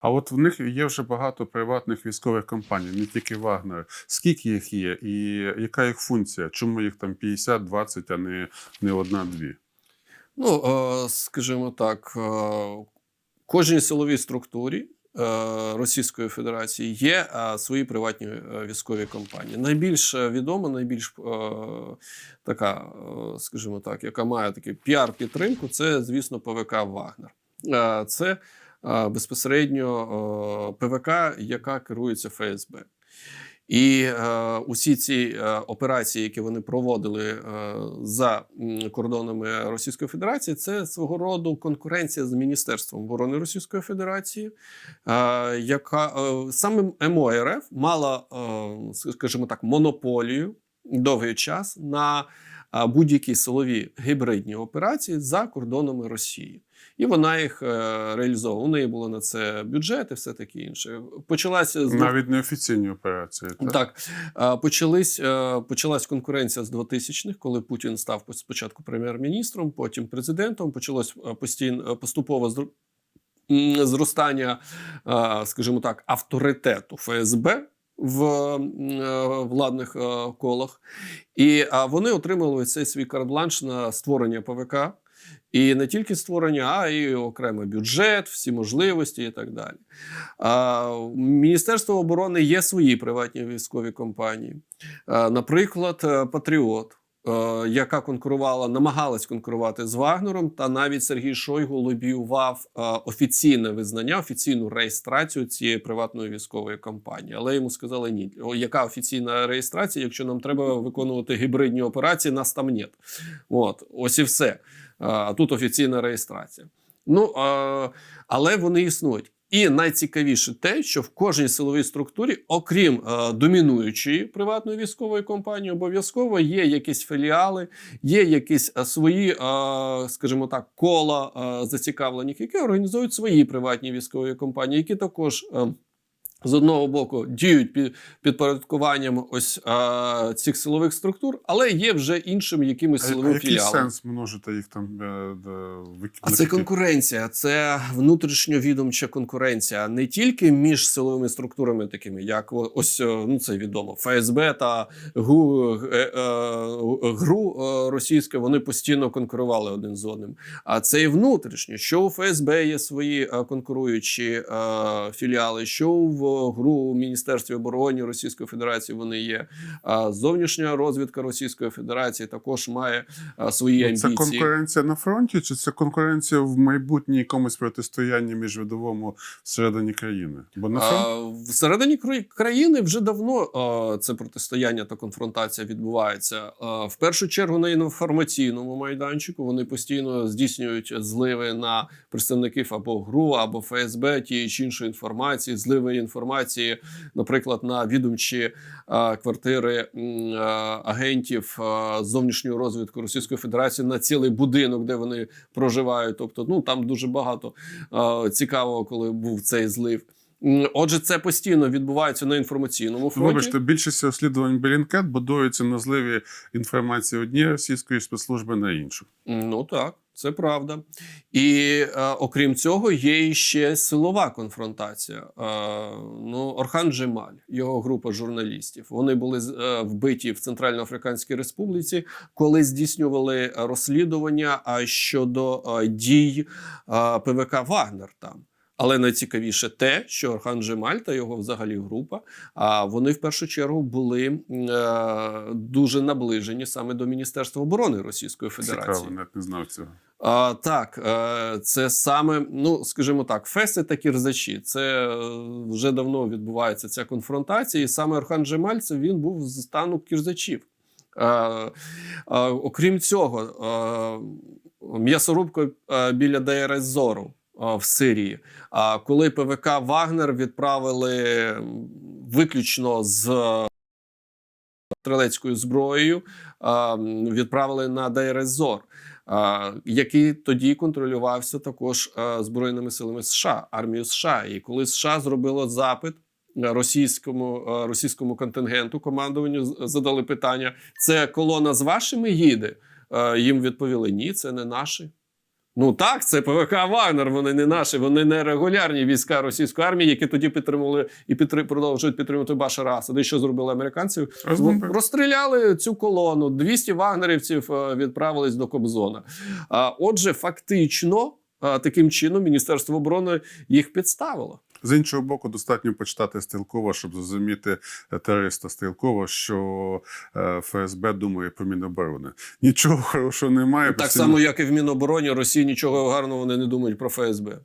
А от в них є вже багато приватних військових компаній, не тільки Вагнер. Скільки їх є, і яка їх функція? Чому їх там 50, 20, а не, не одна-дві? Ну, е, скажімо так, е, кожній силовій структурі е, Російської Федерації є свої приватні військові компанії. Найбільш відома, найбільш така, скажімо так, яка має таку піар-підтримку, це, звісно, ПВК Вагнер. Це безпосередньо ПВК, яка керується ФСБ. І е, усі ці е, операції, які вони проводили е, за кордонами Російської Федерації, це свого роду конкуренція з Міністерством оборони Російської Федерації, е, яка е, саме МОРФ мала, е, скажімо так, монополію довгий час на е, будь-які силові гібридні операції за кордонами Росії. І вона їх е, реалізовувала. У неї було на це бюджет і все таке інше. Почалася з Навіть неофіційні операції. Так? так, почались, е, почалась конкуренція з 2000-х, коли Путін став спочатку прем'єр-міністром, потім президентом. Почалось е, постійно м, зростання, скажімо так, авторитету ФСБ. В владних колах, і вони отримали цей свій карт-бланш на створення ПВК, і не тільки створення, а й окремий бюджет, всі можливості і так далі. А, Міністерство оборони є свої приватні військові компанії. А, Наприклад, е, Патріот, яка конкурувала, намагалась конкурувати з Вагнером, та навіть Сергій Шойгу лобіював е, офіційне визнання, офіційну реєстрацію цієї приватної військової компанії. Але йому сказали ні. Яка офіційна реєстрація? Якщо нам треба виконувати гібридні операції, нас там нет. От, ось і все. А тут офіційна реєстрація. Ну але вони існують. І найцікавіше те, що в кожній силовій структурі, окрім е, домінуючої приватної військової компанії, обов'язково є якісь філіали, є якісь е, свої, е, скажімо так, кола е, зацікавлених, які організують свої приватні військові компанії, які також. Е, з одного боку діють під підпорядкуванням ось а, цих силових структур, але є вже іншим якимось А, а силовим який філіалом. сенс множити їх там е, де, вик- А це конкуренція, це внутрішньовідомча конкуренція не тільки між силовими структурами, такими як ось е, ну це відомо ФСБ та ГУ е, ГРУ російське. Вони постійно конкурували один з одним. А це і внутрішньо. Що у ФСБ є свої конкуруючі філіали, що в ГРУ у Міністерстві оборони Російської Федерації вони є. А зовнішня розвідка Російської Федерації також має свої Ну, Це амбіції. конкуренція на фронті, чи це конкуренція в майбутній якомусь протистоянні міжвидовому всередині країни? Бо на фронті А, Всередині країни вже давно а, це протистояння та конфронтація відбувається. А, В першу чергу на інформаційному майданчику вони постійно здійснюють зливи на представників або ГРУ, або ФСБ тієї чи іншої інформації, зливи інформації, наприклад, на відомчі квартири агентів а, з зовнішньої розвідки Російської Федерації на цілий будинок, де вони проживають. Тобто, ну там дуже багато цікавого, коли був цей злив. Отже, це постійно відбувається на інформаційному фронті. Вибачте, більшість розслідувань Белінкет будуються на зливі інформації однієї російської спецслужби на іншу. Ну так, це правда. І е, окрім цього, є ще силова конфронтація. Е, ну, Орхан Джемаль, його група журналістів, вони були е, вбиті в Центральноафриканській Республіці, коли здійснювали розслідування щодо е, дій е, ПВК Вагнер там. Але найцікавіше те, що Орхан Джемаль та його взагалі група, а вони в першу чергу були е, дуже наближені саме до Міністерства оборони Російської Федерації. Цікаво, навіть не знав цього. А, так, е, це саме, ну скажімо так, феси та кірзачі. Це е, вже давно відбувається ця конфронтація, і саме Орхан Джемаль це він був з стану кірзачів. Е, е, окрім цього, м'ясорубка біля ДРС Зору в Сирії. А коли ПВК Вагнер відправили виключно з стрілецькою зброєю, відправили на ДРС Зор, а, який тоді контролювався також збройними силами США, армією США. І коли США зробило запит. Російському російському контингенту командуванню задали питання: це колона з вашими їде? Їм відповіли: ні, це не наші. Ну так, це ПВК Вагнер. Вони не наші, вони не регулярні війська російської армії, які тоді підтримували і підтри- продовжують підтримувати Башара Асада. І що зробили американці? Розстріляли цю колону. 200 вагнерівців е, відправились до Кобзона. Отже, фактично, таким чином Міністерство оборони їх підставило. З іншого боку, достатньо почитати Стрілкова, щоб зрозуміти е, терориста Стрілкова, що е, ФСБ думає про Міноборони. Нічого хорошого немає. Так постійно- само, як і в Мінобороні Росії нічого гарного вони не думають про ФСБ.